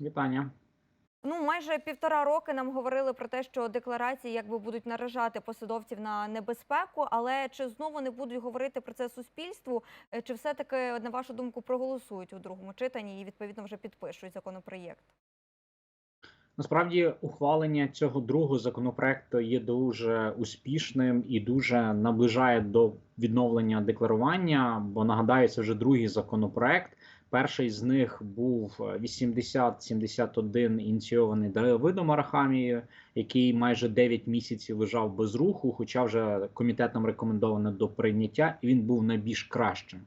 вітання. Ну, майже півтора роки нам говорили про те, що декларації якби будуть наражати посадовців на небезпеку, але чи знову не будуть говорити про це суспільству? Е, Чи все-таки, на вашу думку, проголосують у другому читанні і відповідно вже підпишуть законопроєкт? Насправді, ухвалення цього другого законопроекту є дуже успішним і дуже наближає до відновлення декларування. Бо нагадаю, це вже другий законопроект. Перший з них був 8071 ініційований Давидом Арахамією, який майже 9 місяців лежав без руху, хоча вже комітетом рекомендовано до прийняття, і він був найбільш кращим.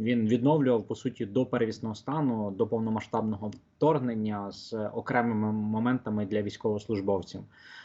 Він відновлював по суті до перевісного стану, до повномасштабного вторгнення з окремими моментами для військовослужбовців.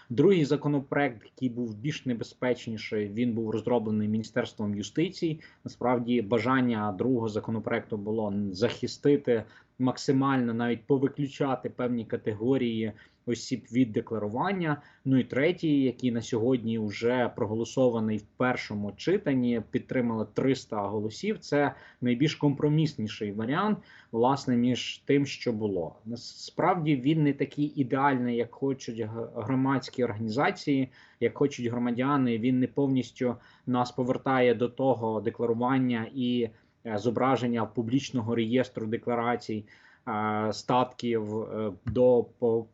Другий законопроект, який був більш небезпечніший, він був розроблений міністерством юстиції. Насправді, бажання другого законопроекту було захистити максимально, навіть повиключати певні категорії осіб від декларування. Ну і третій, який на сьогодні вже проголосований в першому читанні, підтримали 300 голосів. Це найбільш компромісніший варіант, власне, між тим, що було. Насправді він не такий ідеальний, як хочуть громадські організації, як хочуть громадяни. Він не повністю нас повертає до того декларування і е, зображення публічного реєстру декларацій статків е, до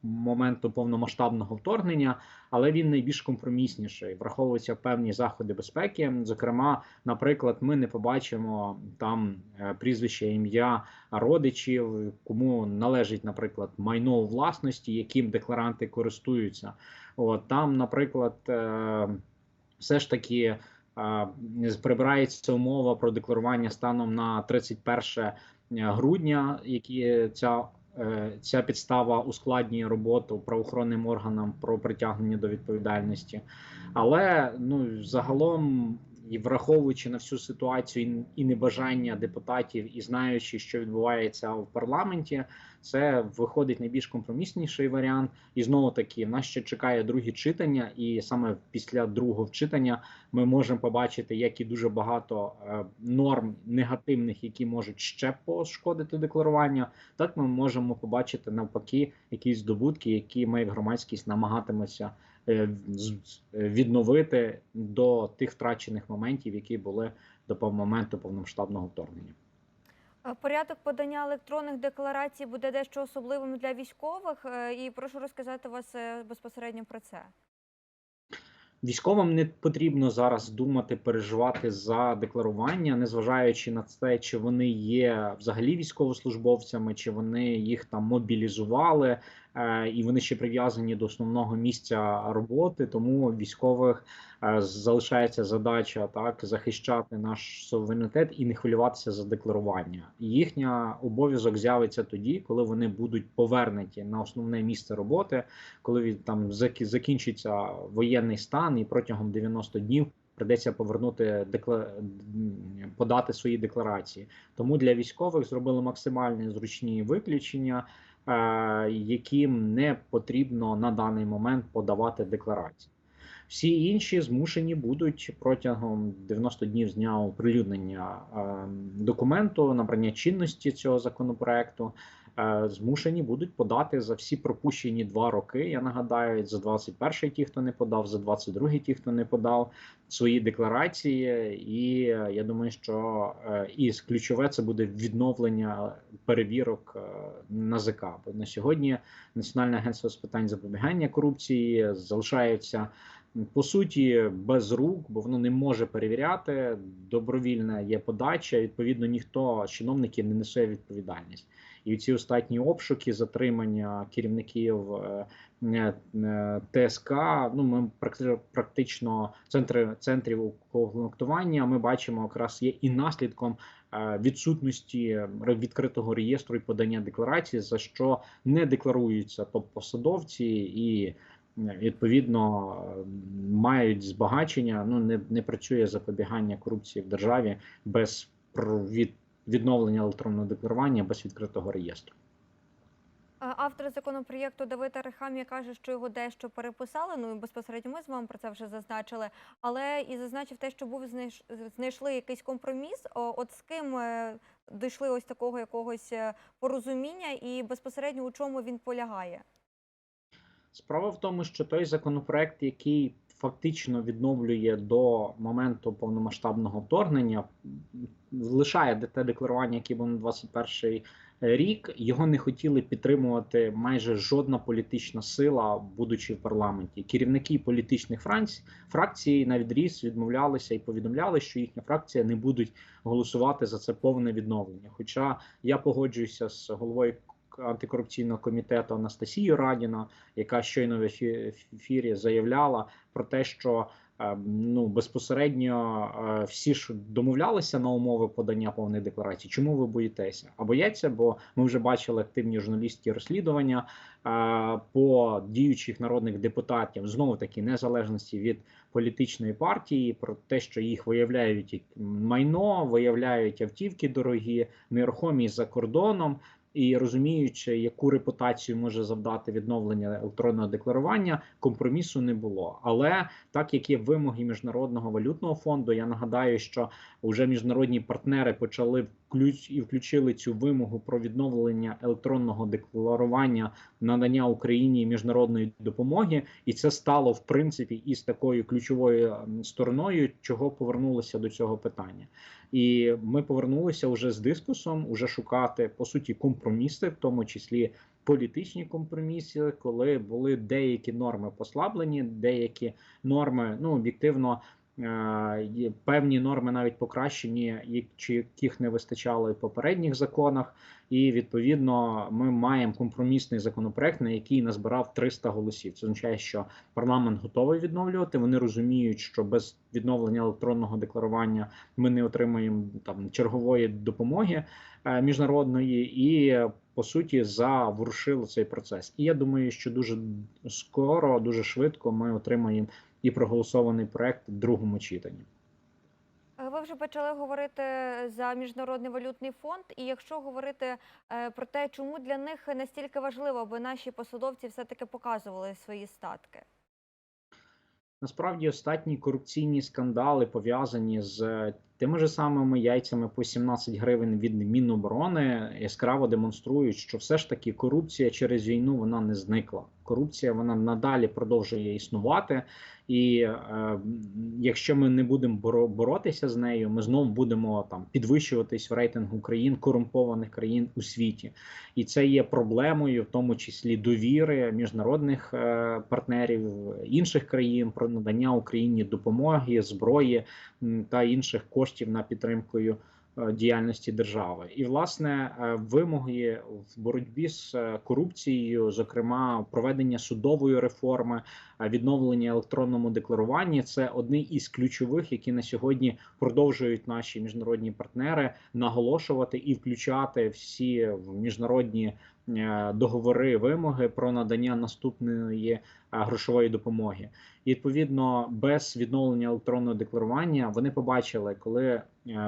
моменту повномасштабного вторгнення, але він найбільш компромісніший. Враховуються певні заходи безпеки. Зокрема, наприклад, ми не побачимо там е, прізвище ім'я родичів, кому належить, наприклад, майно у власності, яким декларанти користуються. От там, наприклад, е, все ж таки. Прибирається умова про декларування станом на 31 грудня, які ця е, ця підстава ускладнює роботу правоохоронним органам про притягнення до відповідальності, але ну загалом і враховуючи на всю ситуацію і небажання депутатів, і знаючи, що відбувається в парламенті, це виходить найбільш компромісніший варіант. І знову таки нас ще чекає друге читання, і саме після другого читання ми можемо побачити, як і дуже багато е, норм негативних, які можуть ще пошкодити декларування. Так ми можемо побачити навпаки якісь здобутки, які ми як громадськість намагатимемося Е, відновити до тих втрачених моментів, які були до моменту повномасштабного вторгнення. Е, порядок подання електронних декларацій буде дещо особливим для військових, е, і прошу розказати вас безпосередньо про це. Військовим не потрібно зараз думати, переживати за декларування, незважаючи на те, чи вони є взагалі військовослужбовцями, чи вони їх там мобілізували, е, і вони ще прив'язані до основного місця роботи. Тому військових е, залишається задача так захищати наш суверенітет і не хвилюватися за декларування. Їхня обов'язок з'явиться тоді, коли вони будуть повернуті на основне місце роботи, коли там закінчиться воєнний стан, і протягом 90 днів. Придеться повернути декла... подати свої декларації. Тому для військових зробили максимально зручні виключення, е, яким не потрібно на даний момент подавати декларації. Всі інші змушені будуть протягом 90 днів з дня оприлюднення е, документу набрання чинності цього законопроекту. Е, змушені будуть подати за всі пропущені два роки. Я нагадаю, за 21-й ті, хто не подав, за 22-й ті, хто не подав свої декларації. І я думаю, що е, і ключове це буде відновлення перевірок НАЗК. Бо на сьогодні Національне агентство з питань запобігання корупції залишаються по суті без рук, бо воно не може перевіряти. Добровільна є подача. Відповідно, ніхто чиновників не несе відповідальність. І ці останні обшуки, затримання керівників е, е, ТСК. Ну ми практично центри центрів комплектування. Ми бачимо, якраз є і наслідком. Е, відсутності відкритого реєстру і подання декларації, за що не декларуються топ-посадовці і відповідно мають збагачення. Ну не не працює запобігання корупції в державі без від, відновлення електронного декларування без відкритого реєстру. Автор законопроєкту Давид Арахамія каже, що його дещо переписали. Ну і безпосередньо ми з вами про це вже зазначили. Але і зазначив те, що був знайшли якийсь компроміс. От з ким е, дійшли ось такого якогось е, порозуміння, і безпосередньо у чому він полягає? Справа в тому, що той законопроект, який фактично відновлює до моменту повномасштабного вторгнення, лишає те декларування, яке було на 21 рік. Його не хотіли підтримувати майже жодна політична сила, будучи в парламенті. Керівники політичних фракцій на відріз відмовлялися і повідомляли, що їхня фракція не будуть голосувати за це повне відновлення. Хоча я погоджуюся з головою антикорупційного комітету Анастасією Радіна, яка щойно в ефірі заявляла про те, що е, ну безпосередньо е, всі ж домовлялися на умови подання повної декларації. Чому ви боїтеся? А бояться, бо ми вже бачили активні журналістські розслідування е, по діючих народних депутатів знову таки незалежності від політичної партії, про те, що їх виявляють майно, виявляють автівки дорогі, нерухомість за кордоном. І розуміючи, яку репутацію може завдати відновлення електронного декларування, компромісу не було. Але так як є вимоги міжнародного валютного фонду, я нагадаю, що вже міжнародні партнери почали включ і включили цю вимогу про відновлення електронного декларування надання Україні міжнародної допомоги, і це стало в принципі із такою ключовою стороною, чого повернулися до цього питання. І ми повернулися вже з дискусом, уже шукати по суті компроміси, в тому числі політичні компроміси, коли були деякі норми послаблені, деякі норми ну об'єктивно. Е, Певні норми навіть покращені, чи яких не вистачало і в попередніх законах, і відповідно ми маємо компромісний законопроект, на який назбирав 300 голосів. Це означає, що парламент готовий відновлювати. Вони розуміють, що без відновлення електронного декларування ми не отримаємо там чергової допомоги е, міжнародної, і по суті заворушили цей процес. І я думаю, що дуже скоро, дуже швидко ми отримаємо і проголосований проект в другому читанні. Е, Ви вже почали говорити за міжнародний валютний фонд, і якщо говорити е, про те, чому для них настільки важливо, аби наші посадовці все-таки показували свої статки. Насправді останні корупційні скандали пов'язані з тими ж самими яйцями по 17 гривень від Міноборони яскраво демонструють, що все ж таки корупція через війну вона не зникла. Корупція вона надалі продовжує існувати, і е, якщо ми не будемо боро- боротися з нею, ми знову будемо там підвищуватись в рейтингу країн корумпованих країн у світі, і це є проблемою, в тому числі довіри міжнародних е, партнерів інших країн про надання Україні допомоги, зброї та інших коштів на підтримкою е, діяльності держави. І власне е, вимоги в боротьбі з е, корупцією, зокрема проведення судової реформи, відновлення електронному декларуванні, це одні із ключових, які на сьогодні продовжують наші міжнародні партнери наголошувати і включати всі міжнародні договори вимоги про надання наступної е, грошової допомоги. І відповідно без відновлення електронного декларування вони побачили, коли е,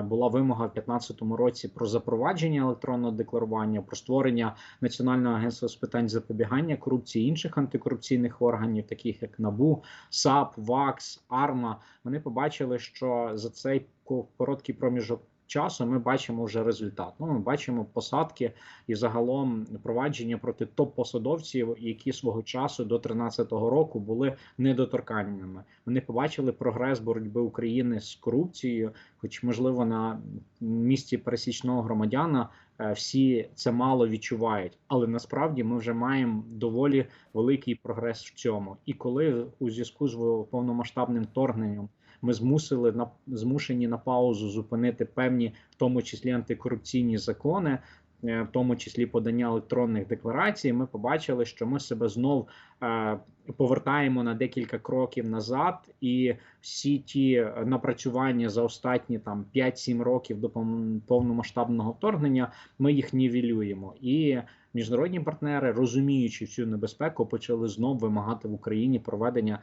була вимога в 2015 році про запровадження електронного декларування, про створення національного агентства з питань запобігання корупції інших антикорупційних органів, таких як НАБУ, САП, ВАКС, АРМА. Вони побачили, що за цей ко- короткий проміжок. Часу ми бачимо вже результат. Ну, ми бачимо посадки і загалом провадження проти топ-посадовців, які свого часу до 2013 року були недоторканними. Вони побачили прогрес боротьби України з корупцією, хоч можливо на місці пересічного громадяна е, всі це мало відчувають, але насправді ми вже маємо доволі великий прогрес в цьому. І коли у зв'язку з повномасштабним вторгненням ми змусили на змушені на паузу зупинити певні, в тому числі антикорупційні закони, е, в тому числі подання електронних декларацій, ми побачили, що ми себе знов е, повертаємо на декілька кроків назад, і всі ті напрацювання за останні там 5-7 років до пов- повномасштабного вторгнення, ми їх нівелюємо. І міжнародні партнери, розуміючи цю небезпеку, почали знов вимагати в Україні проведення е,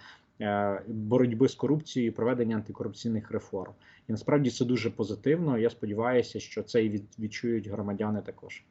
боротьби з корупцією, проведення антикорупційних реформ. І насправді це дуже позитивно. Я сподіваюся, що це і від- відчують громадяни також.